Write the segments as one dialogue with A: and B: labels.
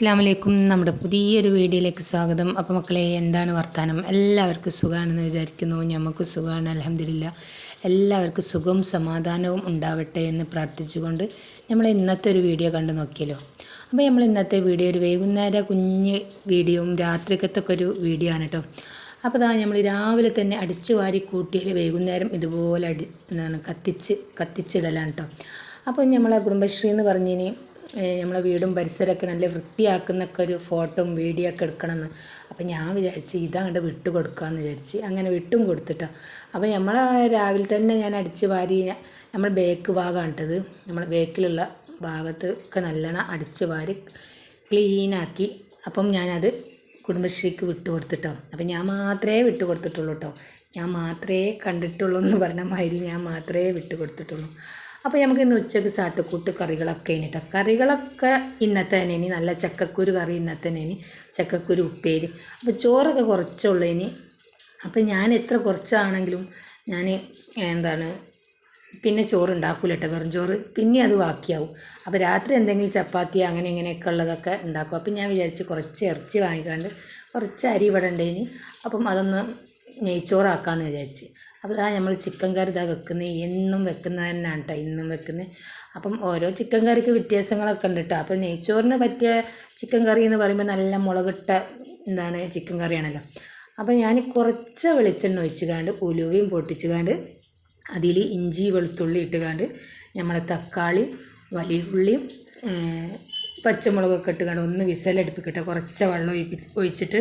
A: അസ്സാം വലൈക്കും നമ്മുടെ പുതിയൊരു വീഡിയോയിലേക്ക് സ്വാഗതം. അപ്പോൾ മക്കളെ എന്താണ് വർത്തമാനം എല്ലാവർക്കും സുഖമാണെന്ന് വിചാരിക്കുന്നു. ഞമ്മക്ക് സുഖമാണ് അലഹമില്ല എല്ലാവർക്കും സുഖവും സമാധാനവും ഉണ്ടാവട്ടെ എന്ന് പ്രാർത്ഥിച്ചുകൊണ്ട് നമ്മൾ ഇന്നത്തെ ഒരു വീഡിയോ കണ്ടു നോക്കിയല്ലോ. അപ്പോൾ നമ്മൾ ഇന്നത്തെ വീഡിയോ ഒരു വൈകുന്നേര കുഞ്ഞ് വീഡിയോയും രാത്രിക്കത്തൊക്കെ ഒരു വീഡിയോ ആണ് കേട്ടോ അപ്പോൾ ഇതാ നമ്മൾ രാവിലെ തന്നെ അടിച്ചു വാരി കൂട്ടിയാൽ വൈകുന്നേരം ഇതുപോലെ അടി കത്തിച്ച് കത്തിച്ചിടലാണ് കേട്ടോ അപ്പോൾ നമ്മളെ കുടുംബശ്രീ എന്ന് പറഞ്ഞിനി നമ്മളെ വീടും പരിസരമൊക്കെ നല്ല വൃത്തിയാക്കുന്നൊക്കെ ഒരു ഫോട്ടോയും വീഡിയോ ഒക്കെ എടുക്കണമെന്ന്. അപ്പം ഞാൻ വിചാരിച്ച് ഇതങ്ങോട്ട് വിട്ടു കൊടുക്കാമെന്ന് വിചാരിച്ച് അങ്ങനെ വിട്ടും കൊടുത്തിട്ടോ. അപ്പോൾ നമ്മൾ രാവിലെ തന്നെ ഞാൻ അടിച്ച് വാരി നമ്മൾ ബേക്ക് ഭാഗമാണ് ഇട്ടത് നമ്മൾ ബേക്കിലുള്ള ഭാഗത്ത് ഒക്കെ നല്ലോണം അടിച്ച് വാരി ക്ലീനാക്കി അപ്പം ഞാനത് കുടുംബശ്രീക്ക് വിട്ടു കൊടുത്തിട്ടോ അപ്പം ഞാൻ മാത്രമേ വിട്ടു കൊടുത്തിട്ടുള്ളൂ കേട്ടോ. ഞാൻ മാത്രമേ കണ്ടിട്ടുള്ളൂ എന്ന് പറഞ്ഞ മാതിരി ഞാൻ മാത്രമേ വിട്ടു കൊടുത്തിട്ടുള്ളൂ അപ്പോൾ നമുക്ക് ഇന്ന് ഉച്ചയ്ക്ക് സാട്ടുകൂട്ട് കറികളൊക്കെ ഇനി കേട്ടോ കറികളൊക്കെ ഇന്നത്തെ തന്നെ ഇനി നല്ല ചക്കക്കുരു കറി ഇന്നത്തെ തന്നെ ഇനി ചക്കക്കുരു ഉപ്പേരി. അപ്പോൾ ചോറൊക്കെ കുറച്ചുള്ളൂ ഇനി അപ്പോൾ ഞാൻ എത്ര കുറച്ചാണെങ്കിലും ഞാൻ എന്താണ് പിന്നെ ചോറ് ഉണ്ടാക്കൂല കേട്ടോ വെറും ചോറ് പിന്നെ അത് ബാക്കിയാവും. അപ്പോൾ രാത്രി എന്തെങ്കിലും ചപ്പാത്തി അങ്ങനെ ഇങ്ങനെയൊക്കെ ഉള്ളതൊക്കെ ഉണ്ടാക്കും. അപ്പം ഞാൻ വിചാരിച്ച് കുറച്ച് ഇറച്ചി വാങ്ങിക്കാണ്ട് കുറച്ച് അരി ഇവിടെ ഉണ്ടേനി. അപ്പം അതൊന്ന് നെയ്ച്ചോറാക്കാമെന്ന് വിചാരിച്ച്. അപ്പോൾ ഇതാ നമ്മൾ ചിക്കൻ കറി ഇതാ വെക്കുന്നത്. എന്നും വെക്കുന്നത് തന്നെയാണ് കേട്ടോ ഇന്നും വെക്കുന്നത്. അപ്പം ഓരോ ചിക്കൻ കറിക്ക് വ്യത്യാസങ്ങളൊക്കെ ഉണ്ട് കേട്ടോ അപ്പോൾ നെയ്ച്ചോറിന് പറ്റിയ ചിക്കൻ കറി എന്ന് പറയുമ്പോൾ നല്ല മുളകിട്ട എന്താണ് ചിക്കൻ കറിയാണല്ലോ. അപ്പം ഞാൻ കുറച്ച് വെളിച്ചെണ്ണ ഒഴിച്ചുകാണ്ട് ഉലുവയും പൊട്ടിച്ചുകാണ്ട് അതിൽ ഇഞ്ചി വെളുത്തുള്ളി ഇട്ടുകാണ്ട് നമ്മളെ തക്കാളിയും വലിയ ഉള്ളിയും പച്ചമുളകൊക്കെ ഇട്ടുകാണ്ട് ഒന്ന് വിസലടുപ്പിക്കട്ടെ. കുറച്ച് വെള്ളം ഒഴിപ്പിച്ച് ഒഴിച്ചിട്ട്.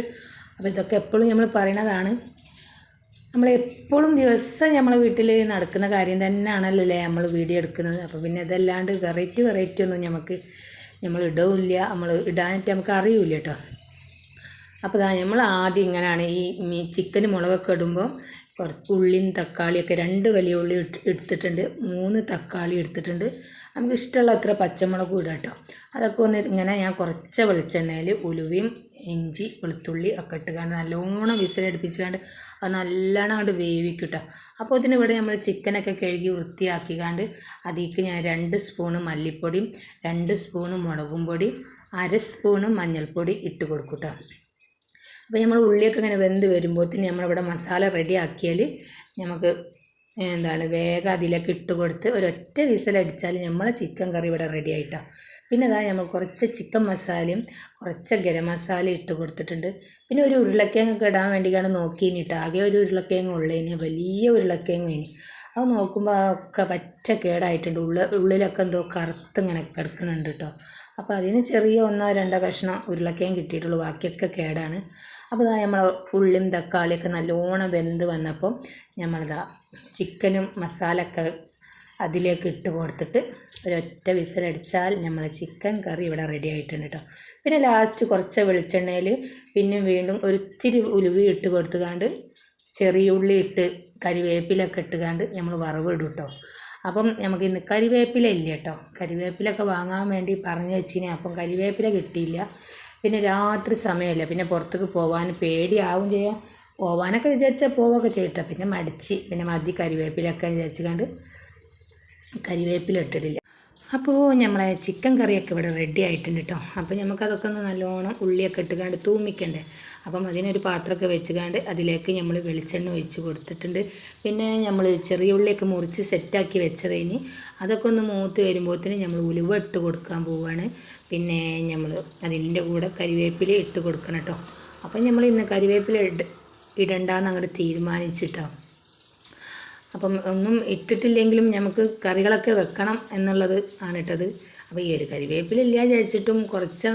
A: അപ്പോൾ ഇതൊക്കെ എപ്പോഴും നമ്മൾ പറയണതാണ്. നമ്മൾ എപ്പോഴും ദിവസം നമ്മളെ വീട്ടിൽ നടക്കുന്ന കാര്യം തന്നെയാണല്ലോ അല്ലേ നമ്മൾ വീഡിയോ എടുക്കുന്നത്? അപ്പോൾ പിന്നെ ഇതല്ലാണ്ട് വെറൈറ്റി വെറൈറ്റി ഒന്നും നമുക്ക് നമ്മൾ ഇടവില്ല. നമ്മൾ ഇടാനായിട്ട് നമുക്ക് അറിയില്ല കേട്ടോ അപ്പോൾ ഇതാ നമ്മൾ ആദ്യം ഇങ്ങനെയാണ് ഈ ചിക്കൻ മുളകൊക്കെ ഇടുമ്പോൾ കുറച്ച് ഉള്ളിയും തക്കാളിയൊക്കെ രണ്ട് വലിയ ഉള്ളി എടുത്തിട്ടുണ്ട്. മൂന്ന് തക്കാളി എടുത്തിട്ടുണ്ട്. നമുക്ക് ഇഷ്ടമുള്ള അത്ര പച്ചമുളകും ഇടാം കേട്ടോ അതൊക്കെ ഒന്ന് ഇങ്ങനെ ഞാൻ കുറച്ച് വെളിച്ചെണ്ണയിൽ ഉലുവയും ഇഞ്ചി വെളുത്തുള്ളി ഒക്കെ ഇട്ടുകൊണ്ട് നല്ലോണം വിസിലടുപ്പിച്ചുകൊണ്ട് അത് നല്ലോണം അങ്ങോട്ട് വേവിക്കും കേട്ടോ അപ്പോൾ ഇതിന് ഇവിടെ നമ്മൾ ചിക്കനൊക്കെ കഴുകി വൃത്തിയാക്കിക്കാണ്ട് അതിലേക്ക് ഞാൻ രണ്ട് സ്പൂണ് മല്ലിപ്പൊടിയും രണ്ട് സ്പൂണ് മുളകും പൊടി അര സ്പൂണ് മഞ്ഞൾപ്പൊടി ഇട്ട് കൊടുക്കും അപ്പോൾ നമ്മൾ ഉള്ളിയൊക്കെ ഇങ്ങനെ വെന്ത് വരുമ്പോഴത്തേന് നമ്മളിവിടെ മസാല റെഡി ആക്കിയാൽ നമുക്ക് എന്താണ് വേഗം അതിലേക്ക് ഇട്ട് കൊടുത്ത് ഒരൊറ്റ വിസലടിച്ചാൽ നമ്മളെ ചിക്കൻ കറി ഇവിടെ റെഡി ആയിട്ടോ പിന്നെ അതാ നമ്മൾ കുറച്ച് ചിക്കൻ മസാലയും കുറച്ച് ഗരം മസാല ഇട്ട് കൊടുത്തിട്ടുണ്ട്. പിന്നെ ഒരു ഉരുളക്കിഴങ്ങൊക്കെ ഇടാൻ വേണ്ടിയിട്ടാണ് നോക്കിയിട്ടോ ആകെ ഒരു ഉരുളക്കിഴങ്ങ് ഉള്ളതിന് വലിയ ഉരുളക്കിഴങ്ങ് ഇനി. അത് നോക്കുമ്പോൾ ഒക്കെ പറ്റ കേടായിട്ടുണ്ട്. ഉള്ള ഉള്ളിലൊക്കെ എന്തോ കറുത്തിങ്ങനെ കിടക്കുന്നുണ്ട് കേട്ടോ അപ്പോൾ അതിന് ചെറിയ ഒന്നോ രണ്ടോ കഷ്ണം ഉരുളക്കിഴങ്ങ് കിട്ടിയിട്ടുള്ളൂ. ബാക്കിയൊക്കെ കേടാണ്. അപ്പോൾ ഇതാ നമ്മൾ ഉള്ളിയും തക്കാളിയൊക്കെ നല്ലോണം വെന്ത് വന്നപ്പോൾ നമ്മളിതാ ചിക്കനും മസാലയൊക്കെ അതിലേക്ക് ഇട്ട് കൊടുത്തിട്ട് ഒരൊറ്റ വിസിലടിച്ചാൽ നമ്മൾ ചിക്കൻ കറി ഇവിടെ റെഡി ആയിട്ടുണ്ട് കേട്ടോ പിന്നെ ലാസ്റ്റ് കുറച്ച് വെളിച്ചെണ്ണയിൽ പിന്നെ വീണ്ടും ഒരിത്തിരി ഉലുവി ഇട്ട് കൊടുത്തുകാണ്ട് ചെറിയ ഉള്ളി ഇട്ട് കരിവേപ്പിലൊക്കെ ഇട്ടുകാണ്ട് നമ്മൾ വറവ് ഇടും കേട്ടോ അപ്പം നമുക്ക് ഇന്ന് കരിവേപ്പില ഇല്ല കേട്ടോ കരിവേപ്പിലൊക്കെ വാങ്ങാൻ വേണ്ടി പറഞ്ഞു വെച്ചിനി അപ്പം കരിവേപ്പില കിട്ടിയില്ല. പിന്നെ രാത്രി സമയമല്ല പിന്നെ പുറത്തേക്ക് പോകാൻ പേടിയാവും ചെയ്യാം. പോവാനൊക്കെ വിചാരിച്ചാൽ പോവുകയൊക്കെ ചെയ്യട്ടോ പിന്നെ മടിച്ച് പിന്നെ മതി കരിവേപ്പിലൊക്കെ വിചാരിച്ചുകൊണ്ട് കരിവേപ്പില ഇട്ടിട്ടില്ല അപ്പോൾ നമ്മളെ ചിക്കൻ കറിയൊക്കെ ഇവിടെ റെഡി ആയിട്ടുണ്ട് കേട്ടോ അപ്പോൾ നമുക്കതൊക്കെ ഒന്ന് നല്ലോണം ഉള്ളിയൊക്കെ ഇട്ടുകാണ്ട് തൂമിക്കണ്ടേ. അപ്പം അതിനൊരു പാത്രമൊക്കെ വെച്ചുകാണ്ട് അതിലേക്ക് നമ്മൾ വെളിച്ചെണ്ണ ഒഴിച്ച് കൊടുത്തിട്ടുണ്ട്. പിന്നെ നമ്മൾ ചെറിയ ഉള്ളിയൊക്കെ മുറിച്ച് സെറ്റാക്കി വെച്ചതിന് അതൊക്കെ ഒന്ന് മൂത്ത് വരുമ്പോഴത്തേന് നമ്മൾ ഉലുവ ഇട്ട് കൊടുക്കാൻ പോവുകയാണ് പിന്നെ നമ്മൾ അതിന്റെ കൂടെ കരിവേപ്പില ഇട്ട് കൊടുക്കണം കേട്ടോ അപ്പം നമ്മൾ ഇന്ന് കരിവേപ്പില ഇട ഇടണ്ടെന്ന് അങ്ങോട്ട് തീരുമാനിച്ചിട്ടോ. അപ്പം ഒന്നും ഇട്ടിട്ടില്ലെങ്കിലും നമുക്ക് കറികളൊക്കെ വെക്കണം എന്നുള്ളത് ആണ് ഇട്ടത് അപ്പോൾ ഈ ഒരു കറിവേപ്പില ഇല്ല കുറച്ച്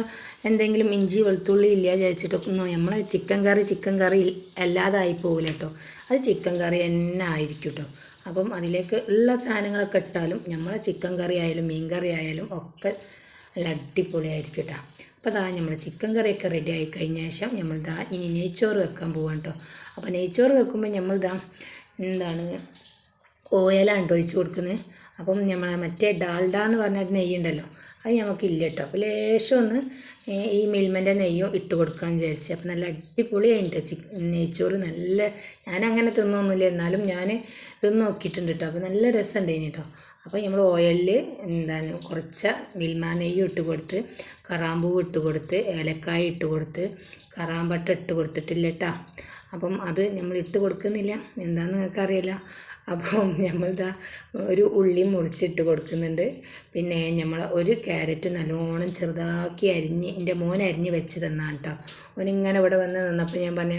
A: എന്തെങ്കിലും ഇഞ്ചി വെളുത്തുള്ളി ഇല്ല വിചാരിച്ചിട്ടൊക്കെ ഒന്നും നമ്മൾ ചിക്കൻ കറി ചിക്കൻ കറി അല്ലാതായി പോകില്ല കേട്ടോ അത് ചിക്കൻ കറി തന്നെ ആയിരിക്കും കേട്ടോ അപ്പം അതിലേക്ക് ഉള്ള സാധനങ്ങളൊക്കെ ഇട്ടാലും നമ്മളെ ചിക്കൻ കറി ആയാലും മീൻ കറി ആയാലും ഒക്കെ നല്ല അടിപൊളിയായിരിക്കും കേട്ടോ അപ്പോൾ ദാ നമ്മൾ ചിക്കൻ കറിയൊക്കെ റെഡി ആയി കഴിഞ്ഞ ശേഷം നമ്മൾ ദാ ഇനി നെയ്ച്ചോറ് വെക്കാൻ പോവാം കേട്ടോ അപ്പോൾ നെയ്ച്ചോറ് വെക്കുമ്പോൾ നമ്മൾ ദാ എന്താണ് ഓയിലാണ് ഒഴിച്ച് കൊടുക്കുന്നത് അപ്പം നമ്മൾ മറ്റേ ഡാൽഡ എന്ന് പറഞ്ഞൊരു നെയ്യ് ഉണ്ടല്ലോ അത് നമുക്കില്ല കേട്ടോ. അപ്പോൾ ലേശം ഒന്ന് ഈ മിൽമന്റെ നെയ്യും ഇട്ട് കൊടുക്കാൻ വിചാരിച്ചു. അപ്പം നല്ല അടിപൊളിയായിട്ട് ചിക്കൻ നെയ്ച്ചോറ്. നല്ല ഞാൻ അങ്ങനെ തിന്നൊന്നുമില്ല എന്നാലും ഞാൻ തിന്ന് നോക്കിയിട്ടുണ്ട് കേട്ടോ. അപ്പോൾ നല്ല രസമുണ്ടായിന് കേട്ടോ. അപ്പോൾ നമ്മൾ ഓയിലിൽ എന്താണ് കുറച്ച് മിൽമ നെയ്യ് ഇട്ട് കൊടുത്ത് കറാമ്പൂവ് ഇട്ട് കൊടുത്ത് ഏലക്കായ ഇട്ട് കൊടുത്ത് കറാമ്പട്ട ഇട്ട് കൊടുത്തിട്ടില്ല കേട്ടോ. അപ്പം അത് നമ്മൾ ഇട്ട് കൊടുക്കുന്നില്ല. എന്താണെന്ന് നിങ്ങൾക്ക് അറിയില്ല അപ്പം നമ്മളിതാ ഒരു ഉള്ളി മുറിച്ചിട്ട് കൊടുക്കുന്നുണ്ട്. പിന്നെ നമ്മൾ ഒരു ക്യാരറ്റ് നല്ലോണം ചെറുതാക്കി അരിഞ്ഞ് എന്റെ മോൻ അരിഞ്ഞ് വെച്ച് തന്നാണ് കേട്ടോ ഓനിങ്ങനെ ഇവിടെ വന്ന് നിന്നപ്പോൾ ഞാൻ പറഞ്ഞ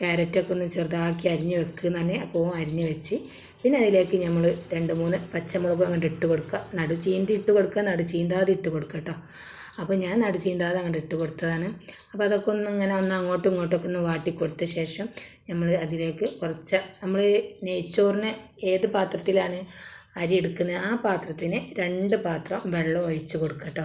A: ക്യാരറ്റൊക്കെ ഒന്ന് ചെറുതാക്കി അരിഞ്ഞ് വെക്കുന്ന തന്നെ അപ്പോൾ അരിഞ്ഞ് വെച്ച് പിന്നെ അതിലേക്ക് നമ്മൾ രണ്ട് മൂന്ന് പച്ചമുളകും അങ്ങോട്ട് ഇട്ട് കൊടുക്കുക. നടു ചീന്തി ഇട്ട് കൊടുക്കുക നടു ചീന്താതെ ഇട്ട് കൊടുക്കുക കേട്ടോ. അപ്പോൾ ഞാൻ നടു ചീന്താതെ അങ്ങോട്ട് ഇട്ട് കൊടുത്തതാണ്. അപ്പോൾ അതൊക്കെ ഒന്ന് ഇങ്ങനെ ഒന്ന് അങ്ങോട്ടും ഇങ്ങോട്ടൊക്കെ ഒന്ന് വാട്ടി കൊടുത്ത ശേഷം നമ്മൾ അതിലേക്ക് കുറച്ച് നമ്മൾ നെയ്ച്ചോറിന് ഏത് പാത്രത്തിലാണ് അരി എടുക്കുന്നത് ആ പാത്രത്തിന് രണ്ട് പാത്രം വെള്ളം ഒഴിച്ച് കൊടുക്കുക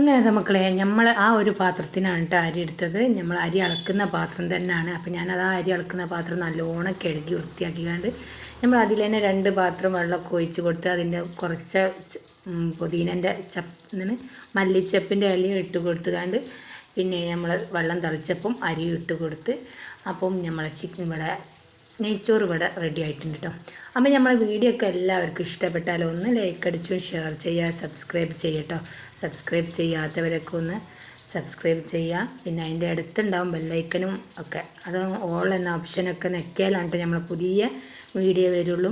A: അങ്ങനെ മക്കളെ നമ്മൾ ആ ഒരു പാത്രത്തിനാണ് കേട്ടോ അരി എടുത്തത്. നമ്മൾ അരി അളക്കുന്ന പാത്രം തന്നെയാണ് അപ്പോൾ ഞാനത് ആ അരി അളക്കുന്ന പാത്രം നല്ലോണം കഴുകി വൃത്തിയാക്കിക്കാണ്ട് നമ്മൾ അതിൽ തന്നെ രണ്ട് പാത്രം വെള്ളമൊക്കെ ഒഴിച്ച് കൊടുത്ത് അതിന്റെ കുറച്ച് പുതിനന്റെ ചപ്പ് മല്ലിച്ചപ്പിന്റെ ഇലയും ഇട്ട് കൊടുത്തുകാണ്ട് പിന്നെ നമ്മൾ വെള്ളം തിളച്ചപ്പം അരി ഇട്ട് കൊടുത്ത് അപ്പം നമ്മളെ ചിക്കൻ ഇവിടെ നെയ്ച്ചോറ് ഇവിടെ റെഡി ആയിട്ടുണ്ട് കേട്ടോ അപ്പോൾ നമ്മളെ വീഡിയോ ഒക്കെ എല്ലാവർക്കും ഇഷ്ടപ്പെട്ടാലും ഒന്ന് ലൈക്ക് അടിച്ചും ഷെയർ ചെയ്യുക സബ്സ്ക്രൈബ് ചെയ്യട്ടോ സബ്സ്ക്രൈബ് ചെയ്യാത്തവരൊക്കെ ഒന്ന് സബ്സ്ക്രൈബ് ചെയ്യുക. പിന്നെ അതിന്റെ അടുത്തുണ്ടാവും ബെല്ലൈക്കനും ഒക്കെ. അത് ഓൾ എന്ന ഓപ്ഷനൊക്കെ നെക്കിയാലാണ് ട്ടോ നമ്മളെ പുതിയ വീഡിയോ വരുള്ളൂ.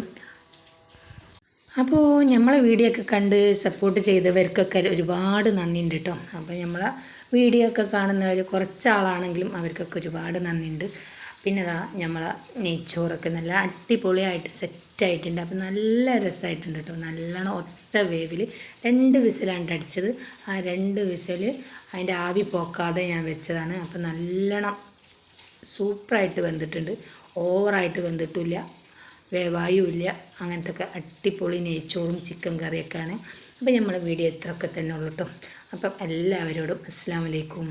A: അപ്പോൾ നമ്മളെ വീഡിയോ ഒക്കെ കണ്ട് സപ്പോർട്ട് ചെയ്തവർക്കൊക്കെ ഒരുപാട് നന്ദിയുണ്ട് കേട്ടോ അപ്പോൾ നമ്മളെ വീഡിയോ ഒക്കെ കാണുന്നവർ കുറച്ചാളാണെങ്കിലും അവർക്കൊക്കെ ഒരുപാട് നന്ദിയുണ്ട് പിന്നെ ഇതാ നമ്മൾ നെയ്ച്ചോറൊക്കെ നല്ല അടിപൊളിയായിട്ട് സെറ്റായിട്ടുണ്ട്. അപ്പോൾ നല്ല രസമായിട്ടുണ്ട് കേട്ടോ നല്ലോണം ഒത്ത വേവിൽ രണ്ട് വിസിലാണ് അടിച്ചത്. ആ രണ്ട് വിസിൽ അതിന്റെ ആവി പോക്കാതെ ഞാൻ വെച്ചതാണ്. അപ്പോൾ നല്ലോണം സൂപ്പറായിട്ട് വെന്തിട്ടുണ്ട്. ഓവറായിട്ട് വെന്തിട്ടില്ല. വേവായുമില്ല അങ്ങനത്തെ ഒക്കെ അടിപൊളി നെയ്ച്ചോറും ചിക്കൻ കറിയൊക്കെയാണ്. അപ്പോൾ നമ്മൾ വീഡിയോ ഇത്രയൊക്കെ തന്നെ ഉള്ളൂ കേട്ടോ അപ്പം എല്ലാവരോടും അസ്സാം വലൈക്കും